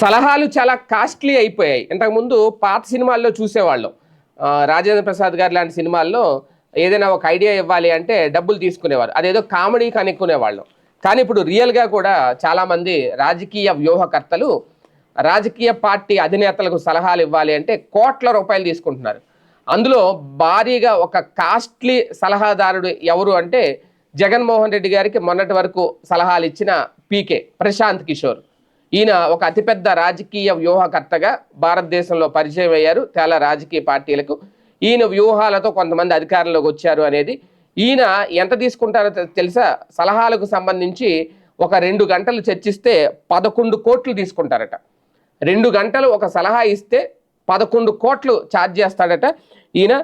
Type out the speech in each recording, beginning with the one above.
సలహాలు చాలా కాస్ట్లీ అయిపోయాయి. ఇంతకుముందు పాత సినిమాల్లో చూసేవాళ్ళం. రాజేంద్ర ప్రసాద్ గారు లాంటి సినిమాల్లో ఏదైనా ఒక ఐడియా ఇవ్వాలి అంటే డబ్బులు తీసుకునేవారు. అదేదో కామెడీ కనుక్కునేవాళ్ళం. కానీ ఇప్పుడు రియల్గా కూడా చాలామంది రాజకీయ వ్యూహకర్తలు రాజకీయ పార్టీ అధినేతలకు సలహాలు ఇవ్వాలి అంటే కోట్ల రూపాయలు తీసుకుంటున్నారు. అందులో భారీగా ఒక కాస్ట్లీ సలహాదారుడు ఎవరు అంటే జగన్మోహన్ రెడ్డి గారికి మొన్నటి వరకు సలహాలు ఇచ్చిన పీకే ప్రశాంత్ కిషోర్. ఈయన ఒక అతిపెద్ద రాజకీయ వ్యూహకర్తగా భారతదేశంలో పరిచయం అయ్యారు. చాలా రాజకీయ పార్టీలకు ఈయన వ్యూహాలతో కొంతమంది అధికారంలోకి వచ్చారు అనేది. ఈయన ఎంత తీసుకుంటారో తెలుసా? సలహాలకు సంబంధించి ఒక రెండు గంటలు చర్చిస్తే పదకొండు కోట్లు తీసుకుంటారట. రెండు గంటలు ఒక సలహా ఇస్తే పదకొండు కోట్లు ఛార్జ్ చేస్తాడట. ఈయన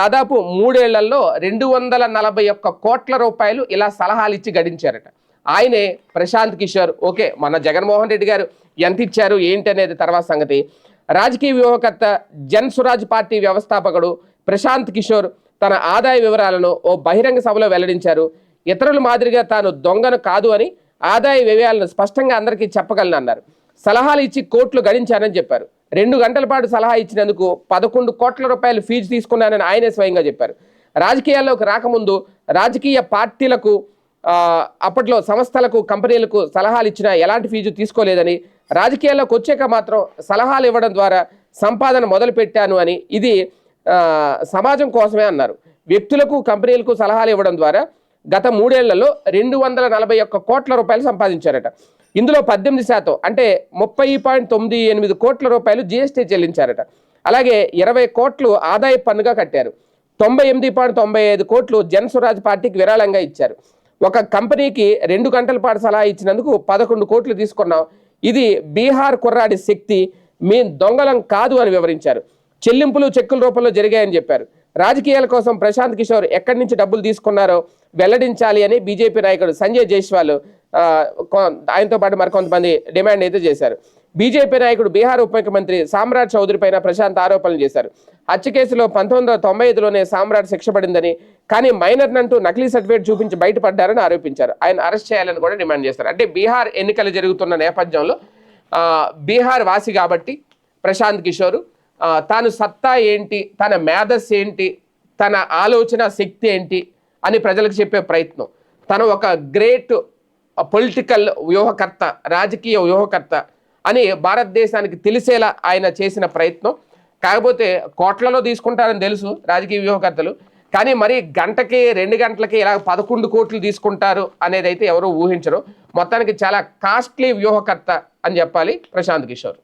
దాదాపు మూడేళ్ళలో రెండు వందల నలభై ఒక్క కోట్ల రూపాయలు ఇలా సలహాలు ఇచ్చి గడించారట. ఆయనే ప్రశాంత్ కిషోర్. ఓకే మన జగన్మోహన్ రెడ్డి గారు ఎంత ఇచ్చారు ఏంటి అనేది తర్వాత సంగతి. రాజకీయ వ్యూహకర్త జన్ సురాజ్ పార్టీ వ్యవస్థాపకుడు ప్రశాంత్ కిషోర్ తన ఆదాయ వివరాలను ఓ బహిరంగ సభలో వెల్లడించారు. ఇతరుల మాదిరిగా తాను దొంగను కాదు అని ఆదాయ వ్యయాలను స్పష్టంగా అందరికీ చెప్పగలను అన్నారు. సలహాలు ఇచ్చి కోట్లు గడించానని చెప్పారు. రెండు గంటల పాటు సలహా ఇచ్చినందుకు పదకొండు కోట్ల రూపాయలు ఫీజు తీసుకున్నానని ఆయనే స్వయంగా చెప్పారు. రాజకీయాల్లోకి రాకముందు రాజకీయ పార్టీలకు అప్పట్లో సంస్థలకు కంపెనీలకు సలహాలు ఇచ్చినా ఎలాంటి ఫీజు తీసుకోలేదని రాజకీయాల్లోకి వచ్చాక మాత్రం సలహాలు ఇవ్వడం ద్వారా సంపాదన మొదలుపెట్టాను అని ఇది సమాజం కోసమే అన్నారు. వ్యక్తులకు కంపెనీలకు సలహాలు ఇవ్వడం ద్వారా గత మూడేళ్ళలో రెండు వందల నలభై ఒక్క కోట్ల రూపాయలు సంపాదించారట. ఇందులో పద్దెనిమిది శాతం అంటే ముప్పై పాయింట్ తొమ్మిది ఎనిమిది కోట్ల రూపాయలు జీఎస్టీ చెల్లించారట. అలాగే ఇరవై కోట్లు ఆదాయ పన్నుగా కట్టారు. తొంభై ఎనిమిది పాయింట్ తొంభై ఐదు కోట్లు జన్ స్వరాజ్ పార్టీకి విరాళంగా ఇచ్చారు. ఒక కంపెనీకి రెండు గంటల పాటు సలహా ఇచ్చినందుకు పదకొండు కోట్లు తీసుకున్నాం. ఇది బీహార్ కుర్రాడి శక్తి మీ దొంగలం కాదు అని వివరించారు. చెల్లింపులు చెక్కుల రూపంలో జరిగాయని చెప్పారు. రాజకీయాల కోసం ప్రశాంత్ కిషోర్ ఎక్కడి నుంచి డబ్బులు తీసుకున్నారో వెల్లడించాలి అని బీజేపీ నాయకుడు సంజయ్ జైస్వాల్ ఆయనతో పాటు మరికొంతమంది డిమాండ్ అయితే చేశారు. బీజేపీ నాయకుడు బీహార్ ఉప ముఖ్యమంత్రి సామ్రాట్ చౌదరి పైన ప్రశాంత్ ఆరోపణలు చేశారు. హత్య కేసులో పంతొమ్మిది వందల తొంభై ఐదులోనే సామ్రాట్ శిక్ష పడిందని కానీ మైనర్ అంటూ నకిలీ సర్టిఫికేట్ చూపించి బయటపడ్డారని ఆరోపించారు. ఆయన అరెస్ట్ చేయాలని కూడా డిమాండ్ చేశారు అంటే బీహార్ ఎన్నికలు జరుగుతున్న నేపథ్యంలో బీహార్ వాసి కాబట్టి ప్రశాంత్ కిషోర్ తాను సత్తా ఏంటి తన మేధస్సు ఏంటి తన ఆలోచన శక్తి ఏంటి అని ప్రజలకు చెప్పే ప్రయత్నం. తను ఒక గ్రేట్ పొలిటికల్ వ్యూహకర్త రాజకీయ వ్యూహకర్త అని భారతదేశానికి తెలిసేలా ఆయన చేసిన ప్రయత్నం. కాకపోతే కోట్లలో తీసుకుంటారని తెలుసు రాజకీయ వ్యూహకర్తలు. కానీ మరి గంటకి రెండు గంటలకి ఇలా పదకొండు కోట్లు తీసుకుంటారు అనేది అయితే ఎవరు ఊహించరు. మొత్తానికి చాలా కాస్ట్లీ వ్యూహకర్త అని చెప్పాలి ప్రశాంత్ కిషోర్.